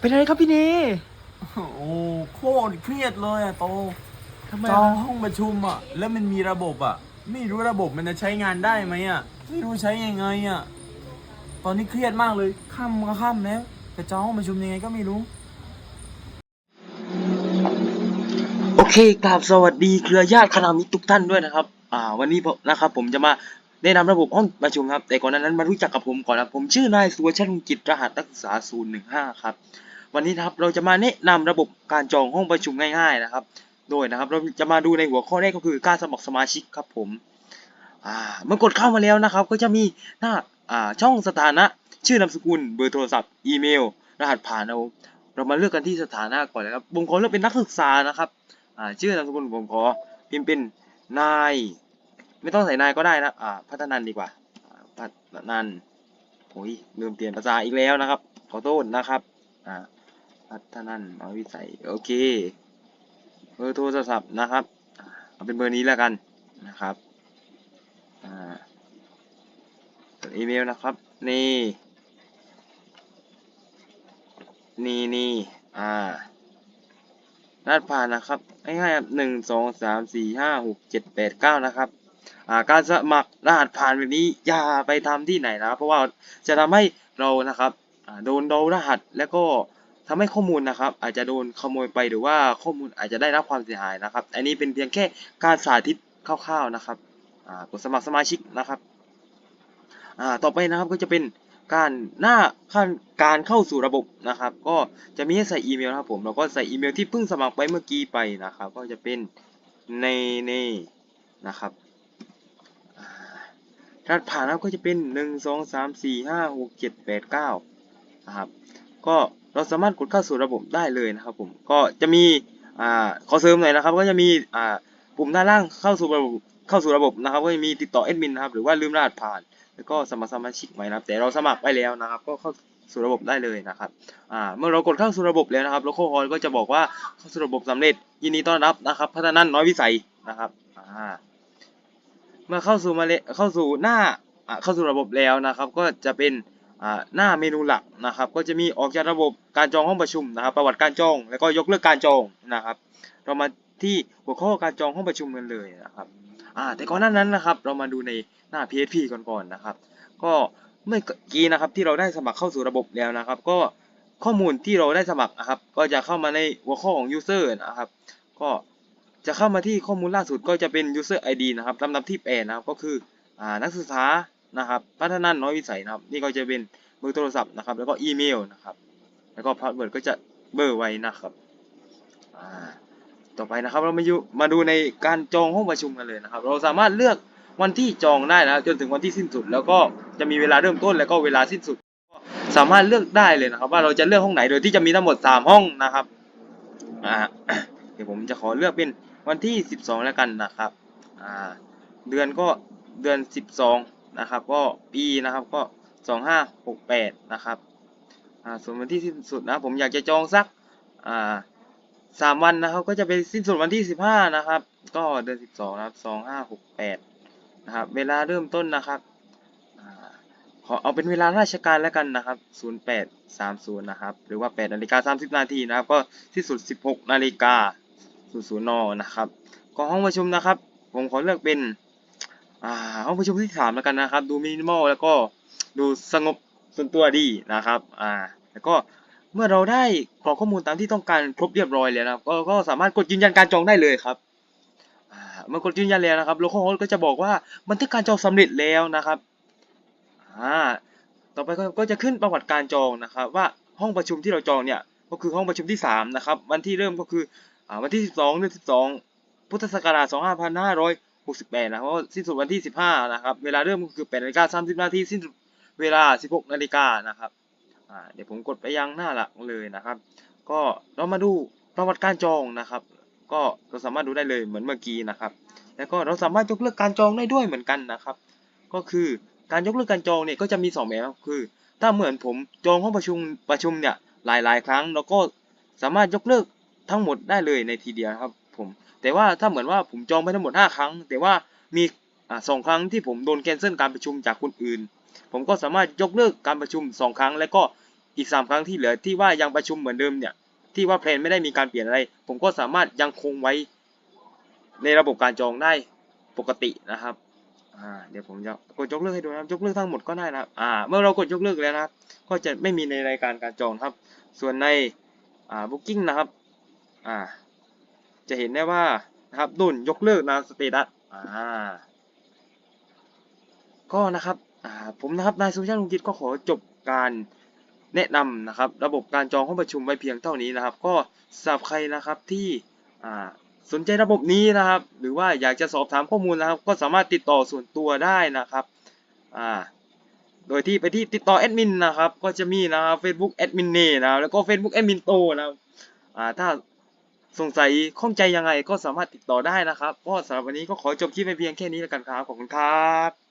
เป็นอะไรครับพี่เนโอ้โคตรเครียดเลยอะโตทำไมจองอะห้องประชุมอะแล้วมันมีระบบอะไม่รู้ระบบมันจะใช้งานได้ไหมอะไม่รู้ใช้ยังไงอะตอนนี้เครียดมากเลยค่ำก็ค่ำแล้วจะจองห้องประชุมยังไงก็ไม่รู้ โอเคกราบสวัสดีเครือญาติคณามิตรทุกท่านด้วยนะครับ อ่า วันนี้ผมนะครับผมจะมาแนะนำระบบห้องประชุมครับ แต่ก่อนหนานั้นมารู้จักกับผมก่อนนะผมชื่อนายสุวชัยลุงจิตรหัสนักศึกษา 015 ครับ วันนี้นะครับเราจะมาแนะนำระบบการจองห้องประชุมง่าย ๆนะครับ โดยนะครับเราจะมาดูในหัวข้อแรกก็คือการสมัครสมาชิกครับผมเมื่อกดเข้ามาแล้วนะครับ ก็จะมีหน้าช่องสถานะ ชื่อนามสกุลเบอร์โทรศัพท์อีเมล รหัสผ่านเอาเรามาเลือกกันที่สถานะก่อนนะครับผมขอเลือกเป็นนักศึกษานะครับชื่อนามสกุลผมขอพิมพ์เป็นนาย ไม่ต้องใส่นายก็ได้นะพัฒนันดีกว่าอ่าพัฒนันโอ้ยลืมเปลี่ยนภาษาอีกแล้วนะครับ ขอโทษนะครับ อ่า พัฒนันน้อวิสัย โอเค เบอร์โทรศัพท์นะครับ เอาเป็นเบอร์นี้แล้วกันนะครับ อ่าอีเมลนะครับ นี่ นี่นี่อ่ารหัสผ่านนะครับง่ายๆครับหนึ่งสองสามสี่ห้าหกเจ็ดแปดเก้านะครับอ่าการสมัครรหัสผ่านแบบนี้อย่าไปทำที่ไหนนะครับเพราะว่าจะทำให้เรานะครับอ่าโดนโดนรหัสแล้วก็ ทำให้ข้อมูลนะครับ อาจจะโดนขโมยไปหรือว่าข้อมูลอาจจะได้รับความเสียหายนะครับ อันนี้เป็นเพียงแค่การสาธิตคร่าวๆนะครับกดสมัครสมาชิกนะครับต่อไปนะครับก็จะเป็นการหน้าขั้นการเข้าสู่ระบบนะครับ ก็จะมีให้ใส่อีเมลนะครับผมเราก็ใส่อีเมลที่เพิ่งสมัครไปเมื่อกี้ไปนะครับ ก็จะเป็นในในนะครับรหัสผ่านนะครับ ก็จะเป็นหนึ่งสองสามสี่ห้าหกเจ็ดแปดเก้านะครับก็ เราสามารถกดเข้าสู่ระบบได้เลยนะครับผมก็จะมีอ่าขอเสริมหน่อยนะครับ ก็จะมีอ่าปุ่มด้านล่างเข้าสู่ระบบเข้าสู่ระบบนะครับ ก็จะมีติดต่อแอดมินนะครับหรือว่าลืมรหัสผ่าน แล้วก็สมัครสมาชิกใหม่นะครับ แต่เราสมัครไปแล้วนะครับ ก็เข้าสู่ระบบได้เลยนะครับอ่าเมื่อเรากดเข้าสู่ระบบแล้วนะครับโลโก้คอยก็จะบอกว่าเข้าสู่ระบบสำเร็จยินดีต้อนรับนะครับ พัฒนันน้อยวิสัยนะครับอ่าเมื่อเข้าสู่มาเลเข้าสู่หน้าเข้าสู่ระบบแล้วนะครับ ก็จะเป็น หน้าเมนูหลักนะครับ ก็จะมีออกจากระบบการจองห้องประชุมนะครับ ประวัติการจอง แล้วก็ยกเลิกการจองนะครับ เรามาที่หัวข้อการจองห้องประชุมกันเลยนะครับแต่ก่อนหน้านั้นนะครับ เรามาดูในหน้า PHP ก่อนๆนะครับ ก็เมื่อกี้นะครับที่เราได้สมัครเข้าสู่ระบบแล้วนะครับ ก็ข้อมูลที่เราได้สมัครนะครับ ก็จะเข้ามาในหัวข้อของ user นะครับ ก็จะเข้ามาที่ข้อมูลล่าสุดก็จะเป็น user ID นะครับลำดับที่แปดนะครับ ก็คืออนักศึกษา นะครับพัฒนาน้อยวิสัยนะครับ นี่ก็จะเป็นเบอร์โทรศัพท์นะครับ แล้วก็อีเมลนะครับ แล้วก็พาสเวิร์ดก็จะเบอร์ไว้นะครับต่อไปนะครับเรามาอยู่มาดูในการจองห้องประชุมกันเลยนะครับ เราสามารถเลือกวันที่จองได้นะจนถึงวันที่สิ้นสุด แล้วก็จะมีเวลาเริ่มต้นแล้วก็เวลาสิ้นสุด สามารถเลือกได้เลยนะครับ ว่าเราจะเลือกห้องไหนโดยที่จะมีทั้งหมดสามห้องนะครับอ่าเดี๋ยวผมจะขอเลือกเป็นวันที่ 12 แล้วกันนะครับอ่าเดือนก็เดือน 12 นะครับก็ปีนะครับก็ 2568 นะครับอ่าส่วนวันที่สิ้นสุดนะผมอยากจะจองสักอ่าสามวันนะครับก็จะเป็นสิ้นสุดวันที่ 15 นะครับ ก็เดือน 12 นะครับ 2568 นะครับเวลาเริ่มต้นนะครับอ่าขอเอาเป็นเวลาราชการแล้วกันนะครับ 0830 นะครับ หรือว่า 8 นาฬิกา 30 นาทีนะครับ ก็ที่สุด 16 นาฬิกา00นนะครับ ก็ห้องประชุมนะครับ ผมขอเลือกเป็น อ่าห้องประชุมที่3แล้วกันนะครับ ดูมินิมอลแล้วก็ดูสงบส่วนตัวดีนะครับอ่าแล้วก็เมื่อเราได้กรอกข้อมูลตามที่ต้องการครบเรียบร้อยแล้วนะครับก็ก็สามารถกดยืนยันการจองได้เลยครับอ่าเมื่อกดยืนยันแล้วนะครับโลโก้โฮสก็จะบอกว่าบันทึกการจองสำเร็จแล้วนะครับอ่าต่อไปก็จะขึ้นประวัติการจองนะครับ ว่าห้องประชุมที่เราจองเนี่ยก็คือห้องประชุมที่สามนะครับวันที่เริ่มก็คืออ่าวันที่สิบสองเดือนสิบสองพุทธศักราช สองพันห้าร้อยหกสิบแปดนะครับก็สิ้นสุดวันที่สิบห้านะครับ เวลาเริ่มก็คือแปดนาฬิกาสามสิบนาทีสิ้นสุดเวลาสิบหกนาฬิกานะครับเดี๋ยวผมกดไปยังหน้าหลักเลยนะครับ ก็เรามาดูประวัติการจองนะครับ ก็เราสามารถดูได้เลยเหมือนเมื่อกี้นะครับ แล้วก็เราสามารถยกเลิกการจองได้ด้วยเหมือนกันนะครับ ก็คือการยกเลิกการจองเนี่ยก็จะมีสองแบบครับคือ ถ้าเหมือนผมจองห้องประชุมประชุมเนี่ยหลาย ๆ ครั้ง แล้วก็สามารถยกเลิกทั้งหมดได้เลยในทีเดียวครับ ผม แต่ว่าถ้าเหมือนว่าผมจองไปทั้งหมด 5 ครั้ง แต่ว่ามีสองครั้งที่ผมโดนแคนเซิลการประชุมจากคนอื่น ผมก็สามารถยกเลิกการประชุม 2 ครั้ง แล้วก็อีกสามครั้งที่เหลือที่ว่ายังประชุมเหมือนเดิมเนี่ยที่ว่าแพลนไม่ได้มีการเปลี่ยนอะไร ผมก็สามารถยังคงไว้ในระบบการจองได้ปกตินะครับอ่าเดี๋ยวผมจะกดยกเลิกให้ดูนะครับยกเลิกทั้งหมดก็ได้นะครับอ่าเมื่อเรากดยกเลิกแล้วนะครับก็จะไม่มีในรายการการจองครับ ส่วนในอ่า booking นะครับอ่า จะเห็นได้ว่านะครับนุ่นยกเลิกนะสเตตัสอ่าก็นะครับอ่าผมนะครับนายสุชาติลุงกิจก็ขอจบการแนะนำนะครับ ระบบการจองห้องประชุมไว้เพียงเท่านี้นะครับ ก็สำหรับใครนะครับที่อ่าสนใจระบบนี้นะครับ หรือว่าอยากจะสอบถามข้อมูลนะครับ ก็สามารถติดต่อส่วนตัวได้นะครับอ่าโดยที่ไปที่ติดต่อแอดมินนะครับ ก็จะมีนะครับ Facebook แอดมินเน่นะครับแล้วก็ Facebook แอดมินโตนะครับอ่าถ้า สงสัยข้องใจยังไงก็สามารถติดต่อได้นะครับ ก็สำหรับวันนี้ก็ขอจบคลิปไปเพียงแค่นี้แล้วกันครับ ขอบคุณครับ